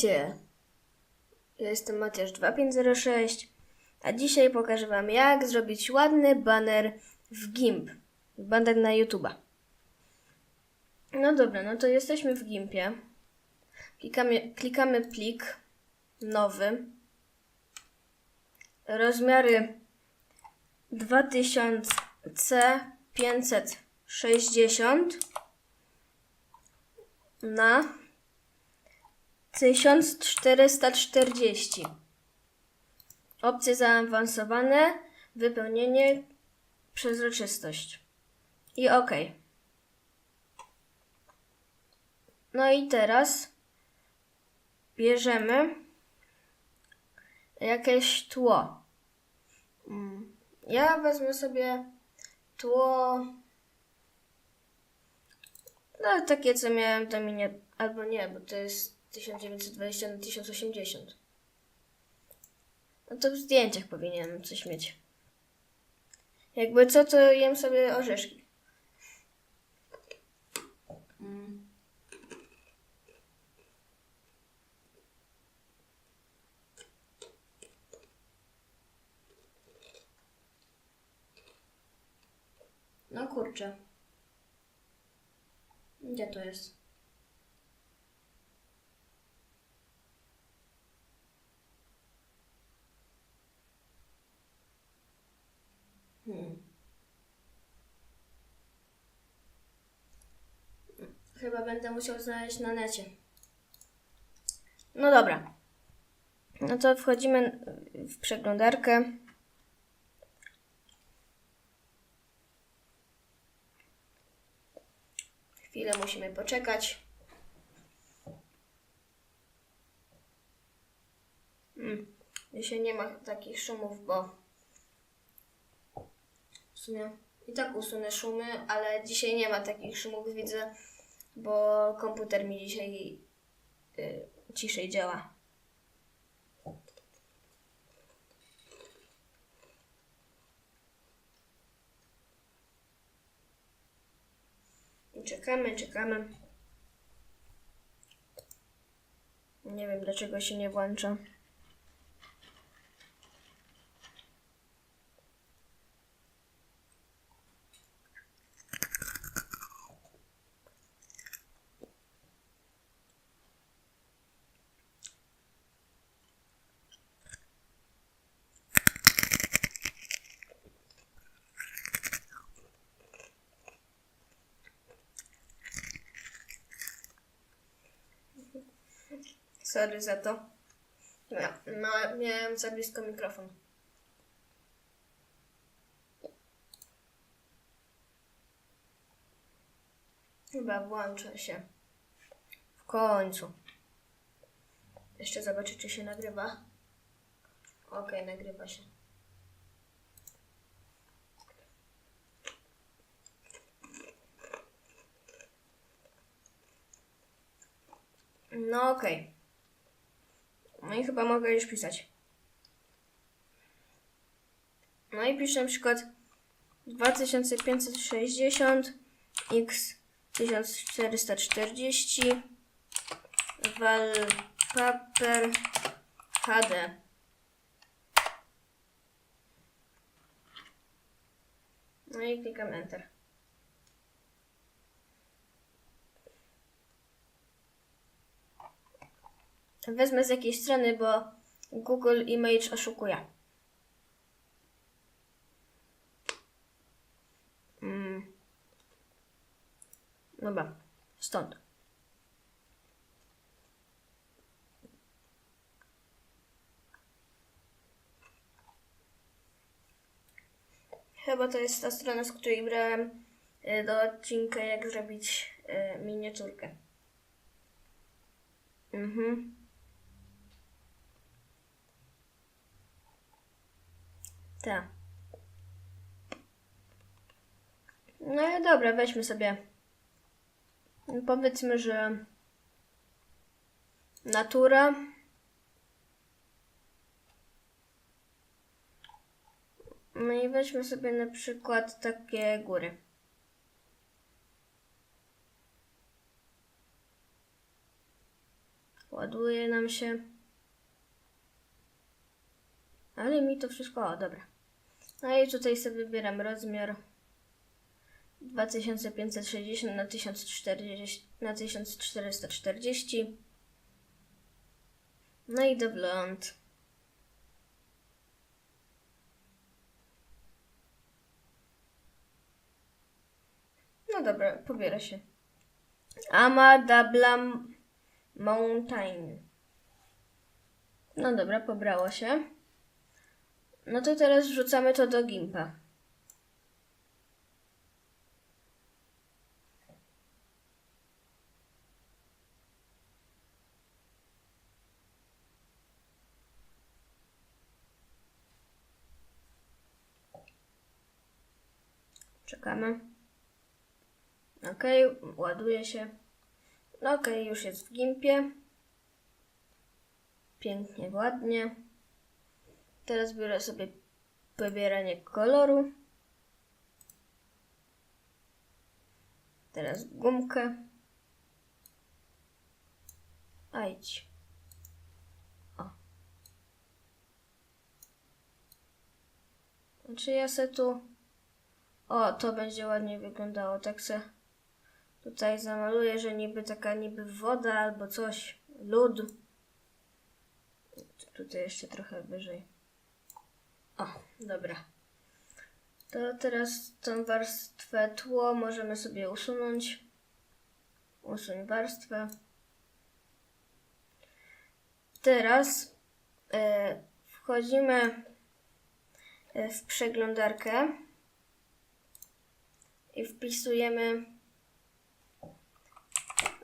Cie. Ja jestem Matiasz2506, a dzisiaj pokażę Wam, jak zrobić ładny banner w GIMP. Banner na YouTube'a. No dobra, no to jesteśmy w GIMPie. Klikamy, klikamy plik, nowy. Rozmiary 2560 na 1440. Opcje zaawansowane, wypełnienie, przezroczystość. I OK. No i teraz bierzemy jakieś tło. Ja wezmę sobie tło. No, takie co miałem to mi nie. Albo nie, bo to jest 1920 na 1080. No to w zdjęciach powinienem coś mieć. Jakby co, to jem sobie orzeszki. Mm. No kurczę. Gdzie to jest? Hmm. Chyba będę musiał znaleźć na necie. No dobra. No to wchodzimy w przeglądarkę. Chwilę musimy poczekać. Hmm. Dzisiaj nie ma takich szumów, bo w sumie i tak usunę szumy, ale dzisiaj nie ma takich szumów, widzę, bo komputer mi dzisiaj y, ciszej działa. Czekamy, czekamy. Nie wiem dlaczego się nie włącza. Sorry za to. Ja, ma, miałem za blisko mikrofon. Chyba włączę się. W końcu. Jeszcze zobaczę, czy się nagrywa. Okej, nagrywa się. No okej. No i chyba mogę już pisać. No i piszę na przykład 2560 x 1440 wallpaper HD. No i klikam Enter. Wezmę z jakiejś strony, bo Google Image oszukuje. Mm. Dobra, stąd. Chyba to jest ta strona, z której brałem y, do odcinka, jak zrobić y, miniaturkę. Mhm. Tak. No i dobra, weźmy sobie. Powiedzmy, że natura. No i weźmy sobie na przykład takie góry. Ładuje nam się. Ale mi to wszystko. O, dobra. No i tutaj sobie wybieram rozmiar 2560 na 1040 na 1440. No i dogląd. No dobra, pobiera się. Amadabla Mountain. No dobra, pobrało się. No to teraz wrzucamy to do Gimpa. Czekamy. Ok, ładuje się. No ok, już jest w Gimpie. Pięknie, ładnie. Teraz biorę sobie pobieranie koloru. Teraz gumkę. A idź. O. Czy ja se tu... O, to będzie ładnie wyglądało. Tak se tutaj zamaluję, że niby taka niby woda albo coś. Lód. Tutaj jeszcze trochę wyżej. O, dobra. To teraz tą warstwę tło możemy sobie usunąć. Usuń warstwę. Teraz e, wchodzimy e, w przeglądarkę i wpisujemy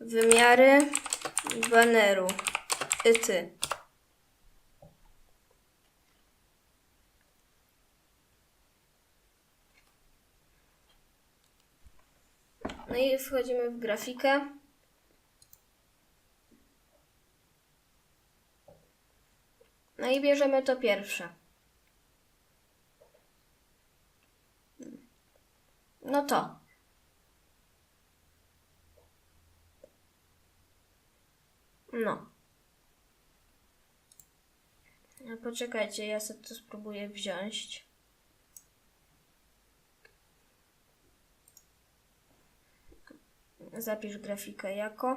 wymiary baneru. I No i wchodzimy w grafikę. No i bierzemy to pierwsze. No to. No. Poczekajcie, ja sobie to spróbuję wziąć. Zapisz grafikę jako.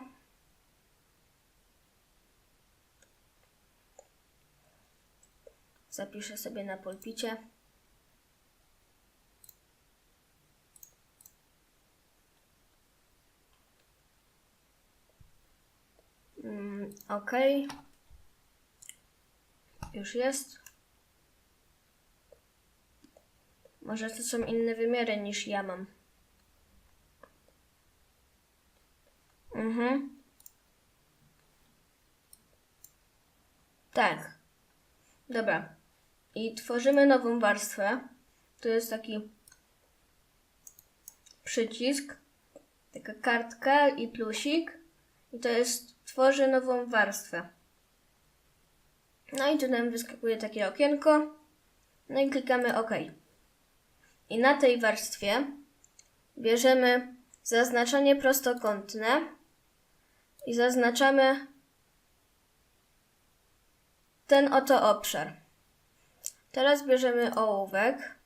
Zapiszę sobie na pulpicie. Mm, ok. Już jest. Może to są inne wymiary niż ja mam. Mhm. Tak. Dobra. I tworzymy nową warstwę. To jest taki przycisk, taka kartka i plusik. I to jest tworzy nową warstwę. No i tu nam wyskakuje takie okienko. No i klikamy OK. I na tej warstwie bierzemy zaznaczenie prostokątne i zaznaczamy ten oto obszar. Teraz bierzemy ołówek,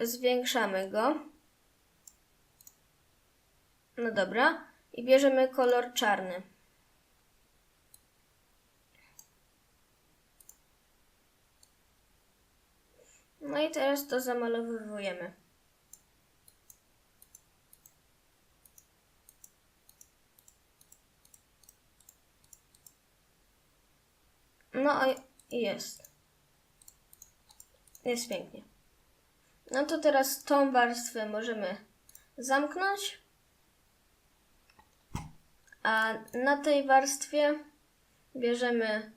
zwiększamy go. No dobra, i bierzemy kolor czarny. No i teraz to zamalowujemy. No jest. Jest pięknie. No to teraz tą warstwę możemy zamknąć. A na tej warstwie bierzemy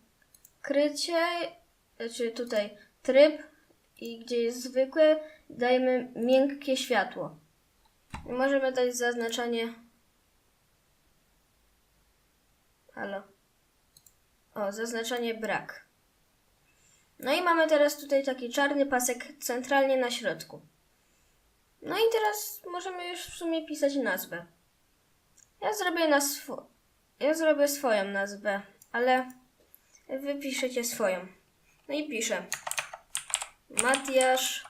krycie, znaczy tutaj tryb i gdzie jest zwykłe, dajemy miękkie światło. Możemy dać zaznaczenie. Halo. O, zaznaczenie brak. No i mamy teraz tutaj taki czarny pasek centralnie na środku. No i teraz możemy już w sumie pisać nazwę. Ja zrobię na, ja zrobię swoją nazwę, ale wy piszecie swoją. No i piszę. Matiasz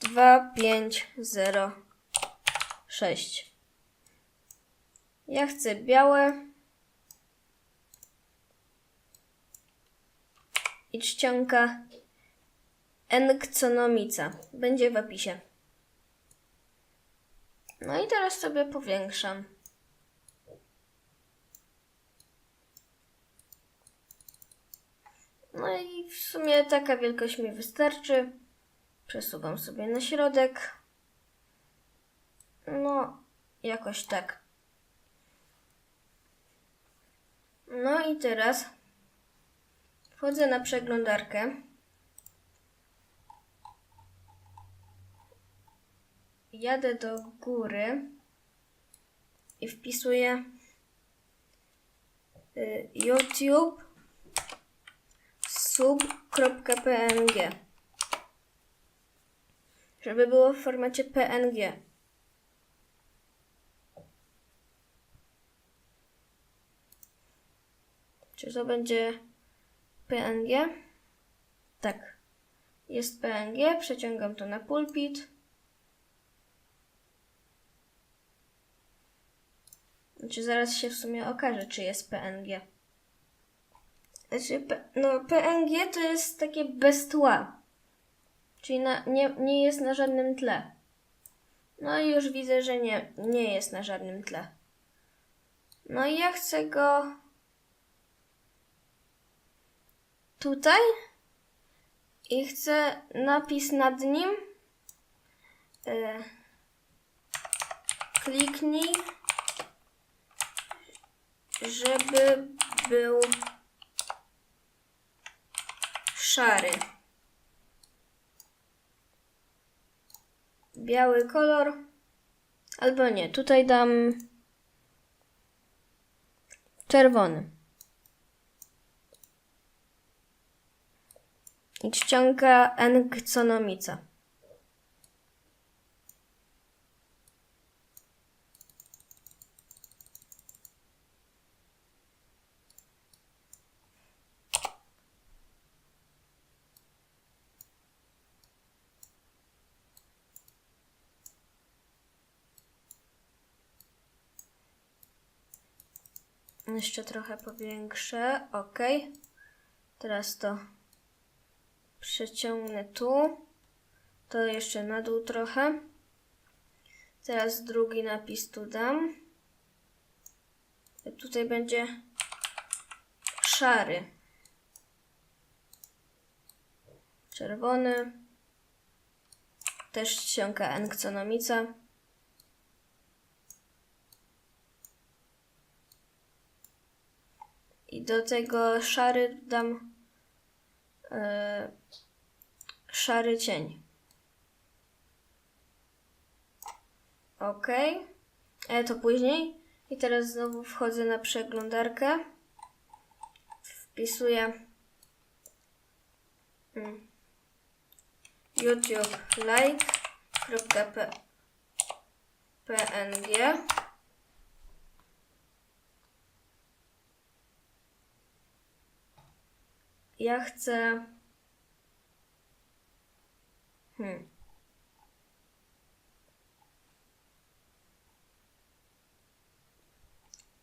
2506. Ja chcę białe i czcionka enkconomica. Będzie w opisie. No i teraz sobie powiększam. No i w sumie taka wielkość mi wystarczy. Przesuwam sobie na środek. No, jakoś tak. No i teraz wchodzę na przeglądarkę. Jadę do góry i wpisuję y, YouTube sub.png żeby było w formacie PNG. Czy to będzie PNG? Tak. Jest PNG, przeciągam to na pulpit. Znaczy zaraz się w sumie okaże, czy jest PNG. Znaczy, no PNG to jest takie bez tła. Czyli na, nie, nie jest na żadnym tle. No i już widzę, że nie, nie jest na żadnym tle. No i ja chcę go tutaj i chcę napis nad nim. E, kliknij, żeby był szary. Biały kolor. Albo nie, tutaj dam czerwony. Czcionka enkconomica. Jeszcze trochę powiększę. Ok. Teraz to przeciągnę tu. To jeszcze na dół trochę. Teraz drugi napis tu dam. Tutaj będzie szary. Czerwony. Też czcionka enkconomica. I do tego szary dam szary cień. Ok. Ale to później. I teraz znowu wchodzę na przeglądarkę. Wpisuję mm, YouTube like.png Ja chcę. Hmm.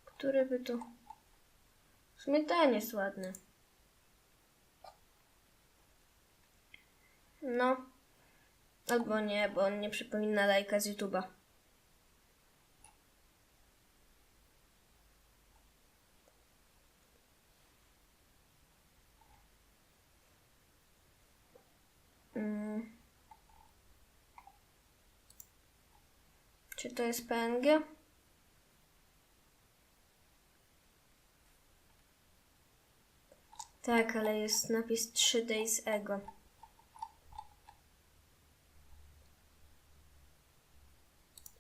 Który by tu. W sumie ten jest ładny. No. Albo nie, bo on nie przypomina lajka z YouTube'a. Mm. Czy to jest PNG? Tak, ale jest napis 3 Days Ego.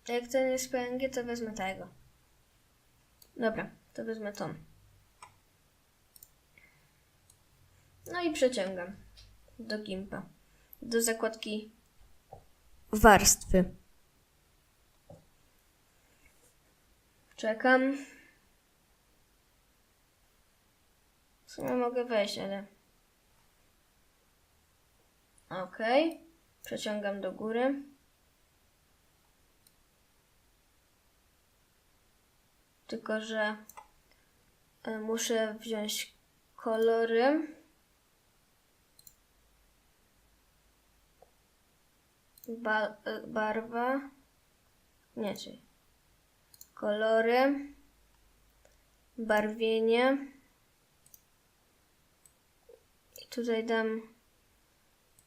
Jak to nie jest PNG, to wezmę tego. Dobra, to wezmę tą. No i przeciągam do gimpa. Do zakładki warstwy. Czekam. W sumie mogę wejść, ale... Okej. Przeciągam do góry. Tylko, że e, muszę wziąć kolory. Ba e, barwa. Nie, czyli kolory, barwienie. I tutaj dam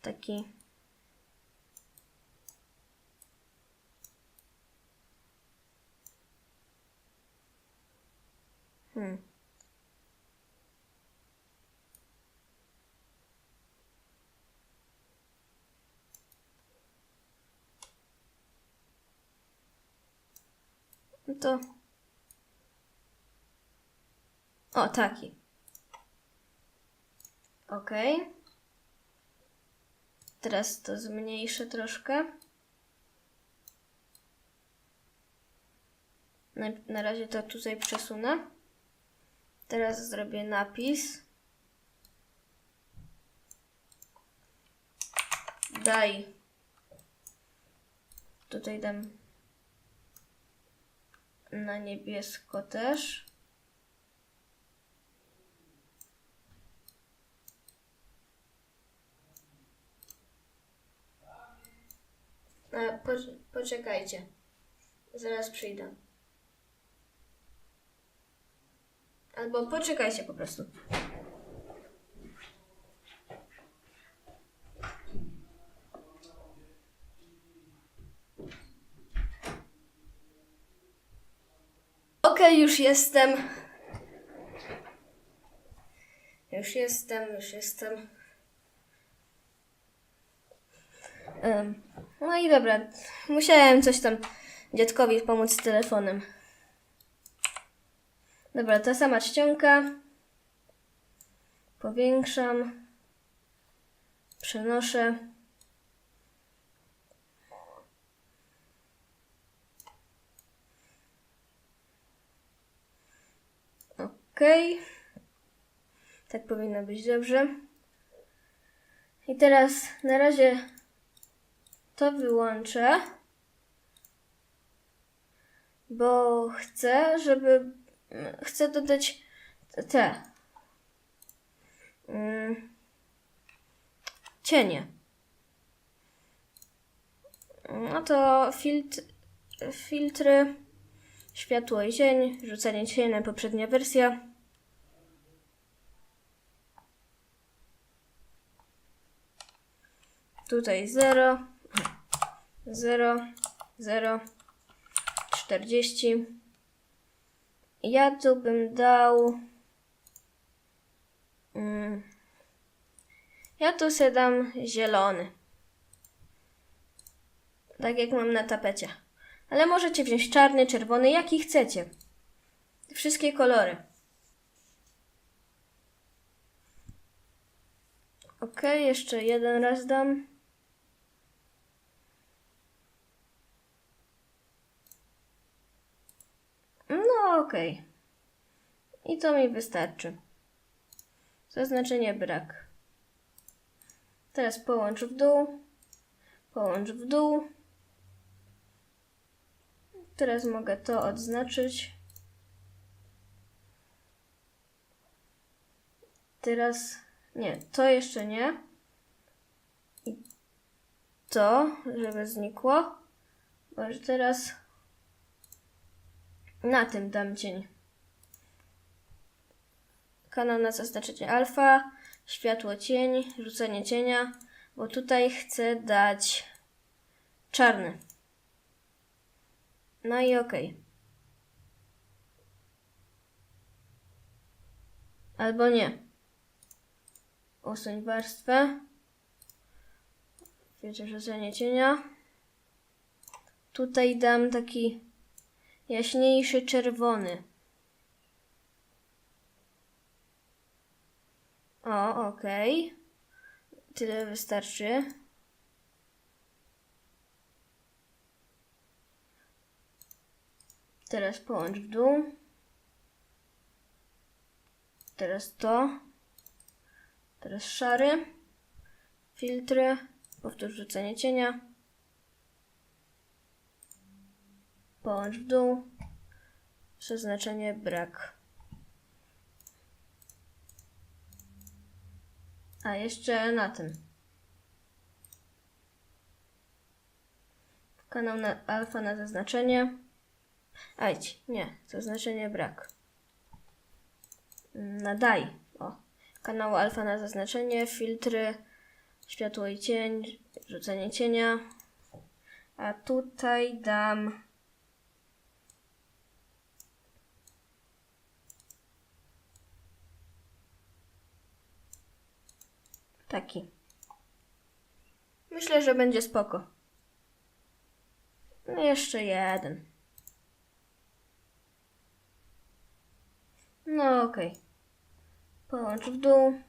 taki Hmm. No to. O, taki. Ok. Teraz to zmniejszę troszkę. Na, na razie to tutaj przesunę. Teraz zrobię napis. Daj. Tutaj dam na niebiesko też. E, poc- poczekajcie. Zaraz przyjdę. Albo poczekajcie po prostu. Okej, już jestem. Już jestem, już jestem. Em, no i dobra, musiałem coś tam dziadkowi pomóc z telefonem. Dobra, ta sama czcionka. Powiększam. Przenoszę. Ok. Tak powinno być dobrze. I teraz na razie to wyłączę, bo chcę, żeby chcę dodać te mm, cienie. No to filtr, filtry, światło i cień, rzucanie cienia, poprzednia wersja. Tutaj 0, 0, 0, 40. Ja tu bym dał. Mm, ja tu sobie dam zielony. Tak jak mam na tapecie. Ale możecie wziąć czarny, czerwony, jaki chcecie. Wszystkie kolory. Ok, jeszcze jeden raz dam. No okej. I to mi wystarczy. Zaznaczenie brak. Teraz połącz w dół. Połącz w dół. Teraz mogę to odznaczyć. Teraz nie, to jeszcze nie. I to, żeby znikło. Może teraz na tym dam cień. Kanał na zaznaczenie alfa, światło cień, rzucenie cienia, bo tutaj chcę dać czarny. No i ok. Albo nie. Usuń warstwę. Wiecie, rzucenie cienia. Tutaj dam taki jaśniejszy czerwony. O, okej. Tyle wystarczy. Teraz połącz w dół. Teraz to. Teraz szary. Filtry. Powtórz rzucenie cienia. Połącz w dół. Przeznaczenie brak. A jeszcze na tym. Kanał na alfa na zaznaczenie. Ajdź, nie, zaznaczenie brak. Mm, Na daj. O. Kanał alfa na zaznaczenie, filtry, światło i cień, rzucenie cienia. A tutaj dam. Taki. Myślę, że będzie spoko. No jeszcze jeden. No okej. Połącz w dół.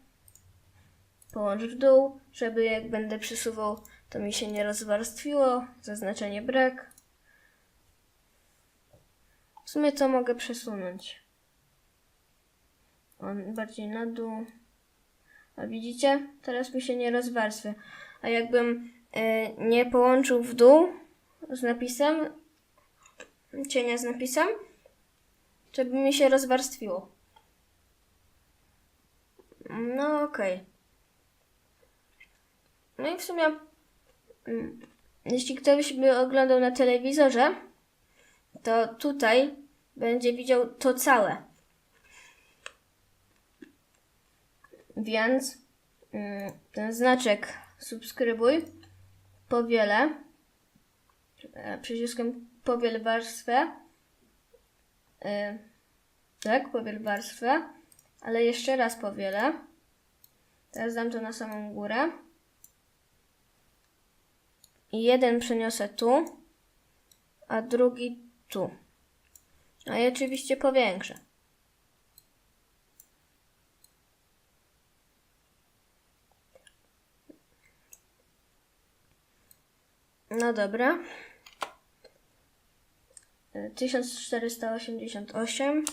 Połącz w dół, żeby jak będę przesuwał, to mi się nie rozwarstwiło. Zaznaczenie brak. W sumie to mogę przesunąć. On bardziej na dół. A widzicie? Teraz mi się nie rozwarstwia. A jakbym e, nie połączył w dół z napisem, cienia z napisem, to by mi się rozwarstwiło. No okej. No i w sumie, mm, jeśli ktoś by oglądał na telewizorze, to tutaj będzie widział to całe. Więc mm, ten znaczek subskrybuj powielę e, przyciskiem powiel warstwę. E, tak, powiel warstwę, ale jeszcze raz powielę. Teraz dam to na samą górę. I jeden przeniosę tu, a drugi tu. A i oczywiście powiększę. No dobra. Y, 1488.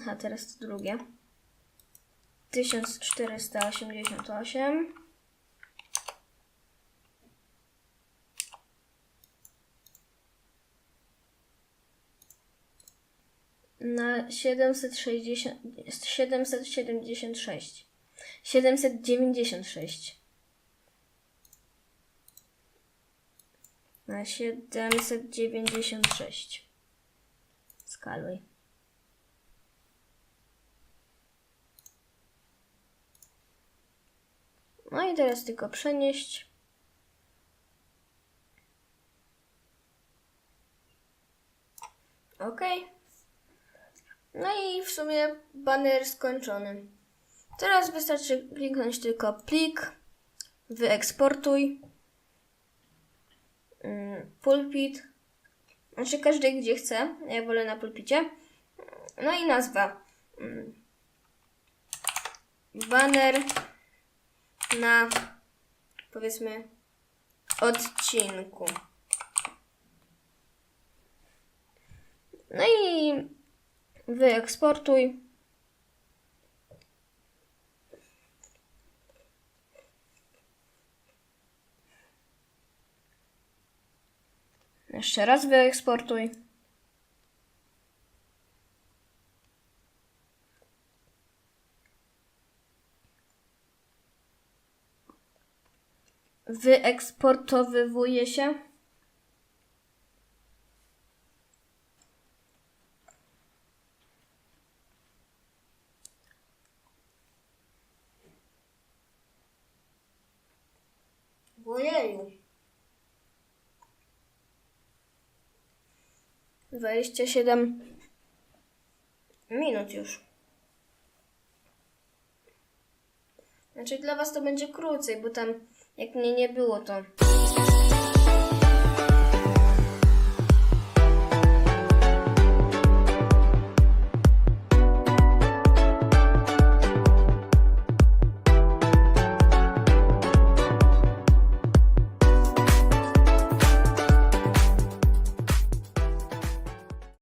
Aha, teraz to drugie. 1488. na 760, 776. 796. Na 796. Skaluj. No i teraz tylko przenieść. OK. No i w sumie baner skończony. Teraz wystarczy kliknąć tylko plik, wyeksportuj, pulpit, znaczy każdy gdzie chce, ja wolę na pulpicie. No i nazwa. mm, Banner na powiedzmy odcinku. No i wyeksportuj. Jeszcze raz wyeksportuj. Wyeksportowywuje się. Ojeju. 27 minut już. Znaczy dla Was to będzie krócej, bo tam jak mnie nie było to